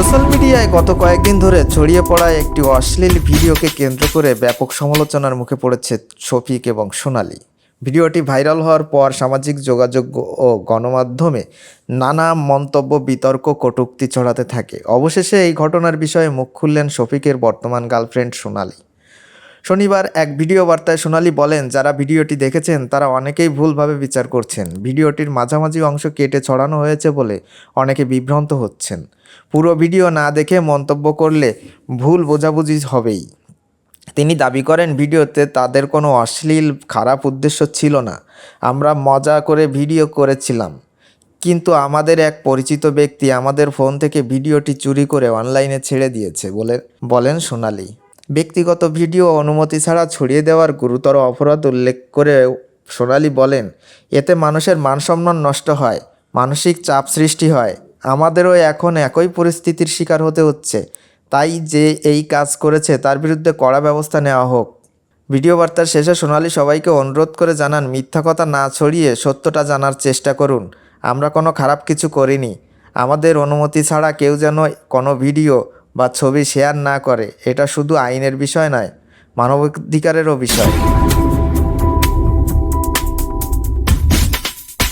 Social মিডিয়ায় গত কয়েকদিন ধরে ছড়িয়ে পড়া একটি অশ্লীল ভিডিওকে কেন্দ্র করে ব্যাপক সমালোচনার মুখে পড়েছে শফিক এবং সোনালি। ভিডিওটি ভাইরাল হওয়ার পর সামাজিক যোগাযোগ ও গণমাধ্যমে নানা মন্তব্য, বিতর্ক, কটুক্তি ছড়াতে থাকে। অবশেষে এই ঘটনার বিষয়ে মুখ খুললেন শফিকের বর্তমান গার্লফ্রেন্ড সোনালি। শনিবার এক ভিডিও বার্তায় সোনালি বলেন, যারা ভিডিওটি দেখেছেন, তারা অনেকেই ভুলভাবে বিচার করছেন। ভিডিওটির মাঝামাঝি অংশ কেটে ছড়ানো হয়েছে বলে অনেকে বিভ্রান্ত হচ্ছেন। পুরো ভিডিও না দেখে মন্তব্য করলে ভুল বোঝাবুঝি হবেই। তিনি দাবি করেন, ভিডিওতে তাদের কোনো অশ্লীল, খারাপ উদ্দেশ্য ছিল না। আমরা মজা করে ভিডিও করেছিলাম। কিন্তু আমাদের এক পরিচিত ব্যক্তি আমাদের ফোন থেকে ভিডিওটি চুরি করে অনলাইনে ছেড়ে দিয়েছে বলে বলেন সোনালি। ব্যক্তিগত ভিডিও অনুমতি ছাড়া ছড়িয়ে দেওয়ার গুরুতর অপরাধ উল্লেখ করে সোনালি বলেন, এতে মানুষের মানসম্মান নষ্ট হয়, মানসিক চাপ সৃষ্টি হয়। আমাদেরও এখন একই পরিস্থিতির শিকার হতে হচ্ছে। তাই যে এই কাজ করেছে তার বিরুদ্ধে কড়া ব্যবস্থা নেওয়া হোক। ভিডিও বার্তার শেষে সোনালি সবাইকে অনুরোধ করে জানান, মিথ্যা কথা না ছড়িয়ে সত্যটা জানার চেষ্টা করুন। আমরা কোনো খারাপ কিছু করিনি। আমাদের অনুমতি ছাড়া কেউ যেন কোনো ভিডিও বা ছবি শেয়ার না করে এটা শুধু আইনের বিষয় নয় মানবাধিকারেরও বিষয়।